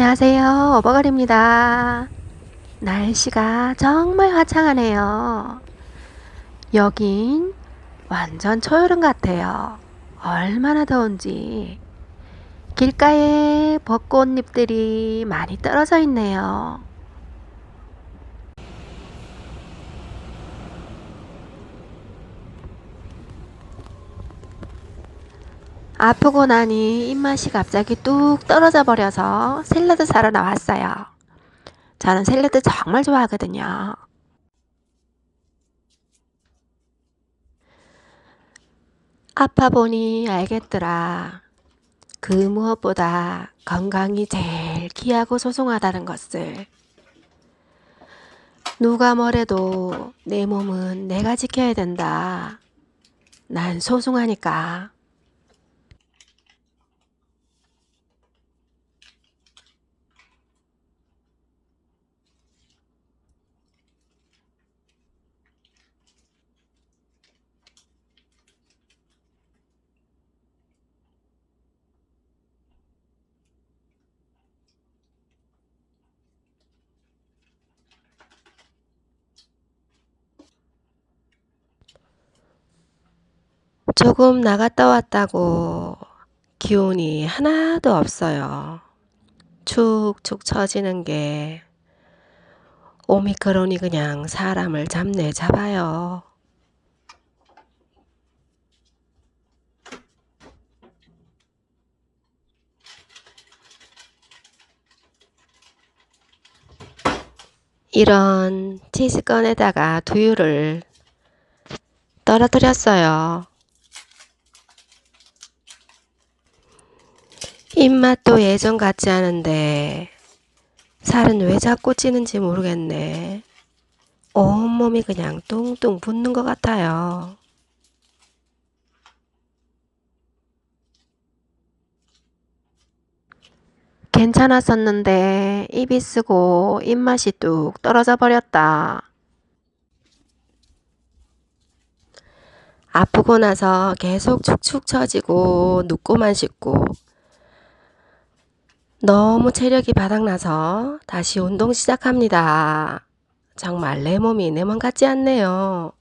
안녕하세요. 오버걸입니다. 날씨가 정말 화창하네요. 여긴 완전 초여름 같아요. 얼마나 더운지. 길가에 벚꽃잎들이 많이 떨어져 있네요. 아프고 나니 입맛이 갑자기 뚝 떨어져 버려서 샐러드 사러 나왔어요. 저는 샐러드 정말 좋아하거든요. 아파 보니 알겠더라. 그 무엇보다 건강이 제일 귀하고 소중하다는 것을. 누가 뭐래도 내 몸은 내가 지켜야 된다. 난 소중하니까. 조금 나갔다 왔다고 기운이 하나도 없어요. 축축 처지는 게 오미크론이 그냥 사람을 잡네 잡아요. 이런 치즈건에다가 두유를 떨어뜨렸어요. 입맛도 예전 같지 않은데 살은 왜 자꾸 찌는지 모르겠네. 온몸이 그냥 뚱뚱 붓는 것 같아요. 괜찮았었는데 입이 쓰고 입맛이 뚝 떨어져 버렸다. 아프고 나서 계속 축축 처지고 눕고만 싶고 너무 체력이 바닥나서 다시 운동 시작합니다. 정말 내 몸이 내 몸 같지 않네요.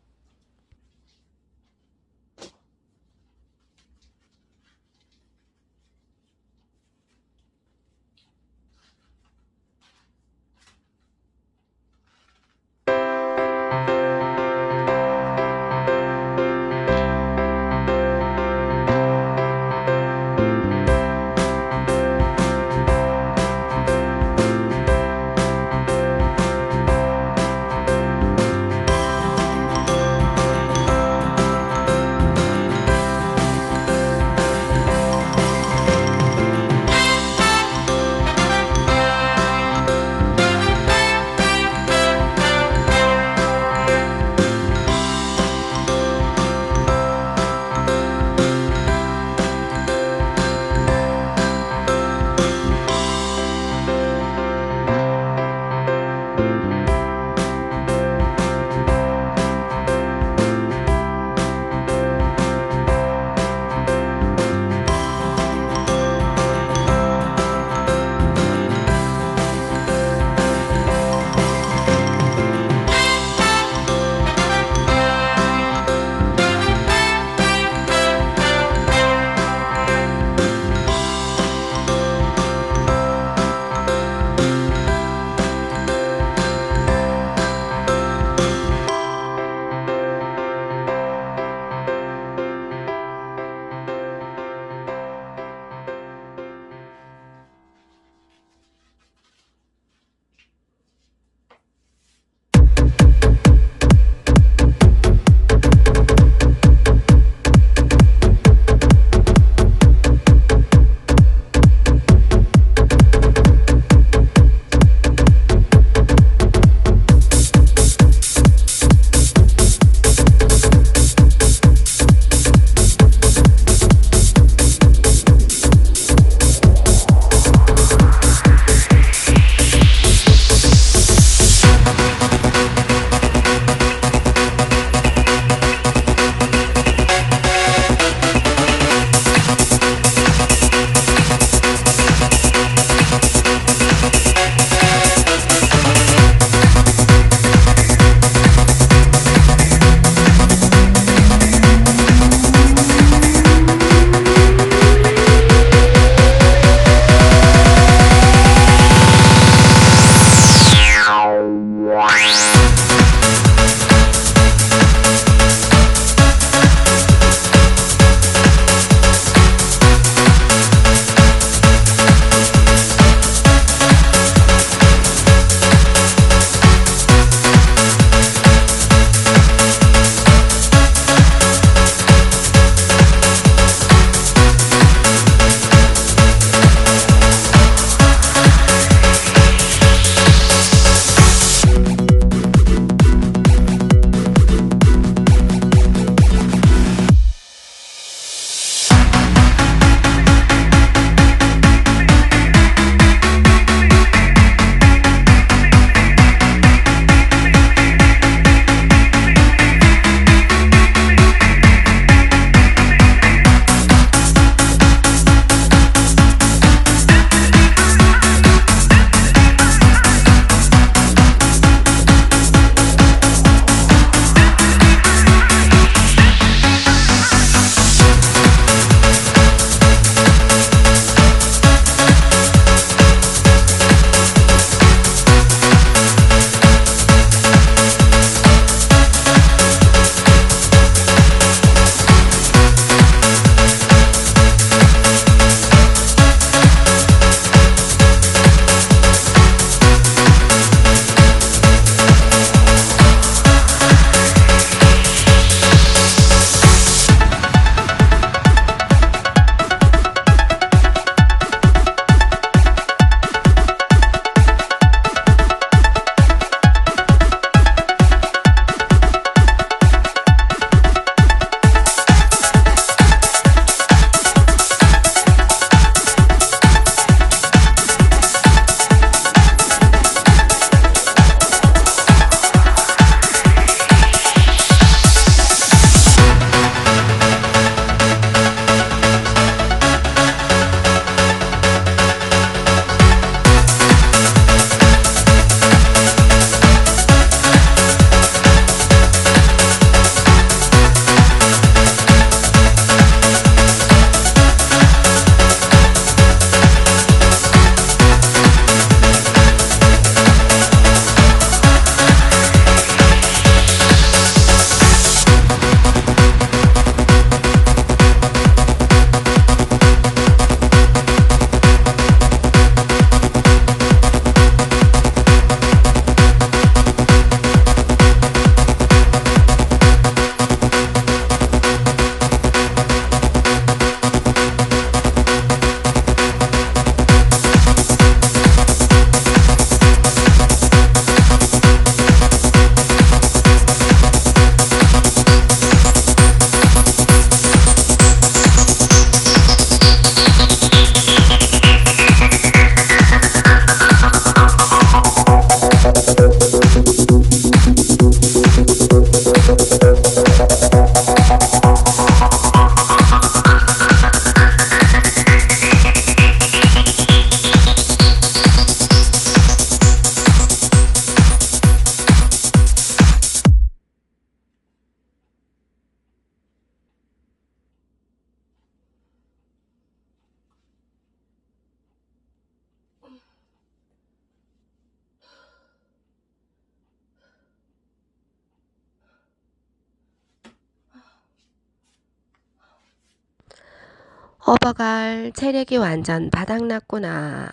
어버갈 체력이 완전 바닥났구나.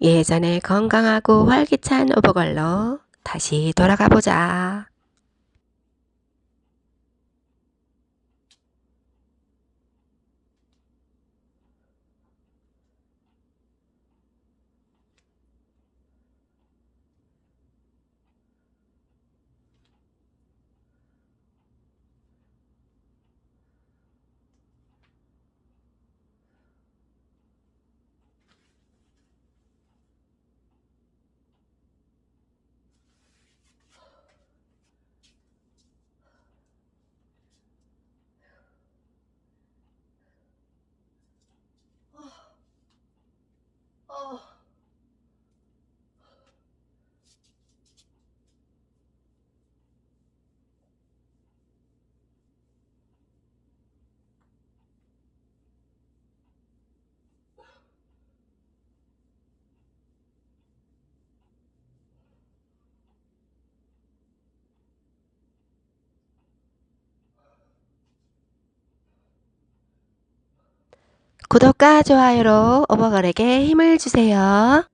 예전에 건강하고 활기찬 어버걸로 다시 돌아가 보자. 구독과 좋아요로 어버걸에게 힘을 주세요.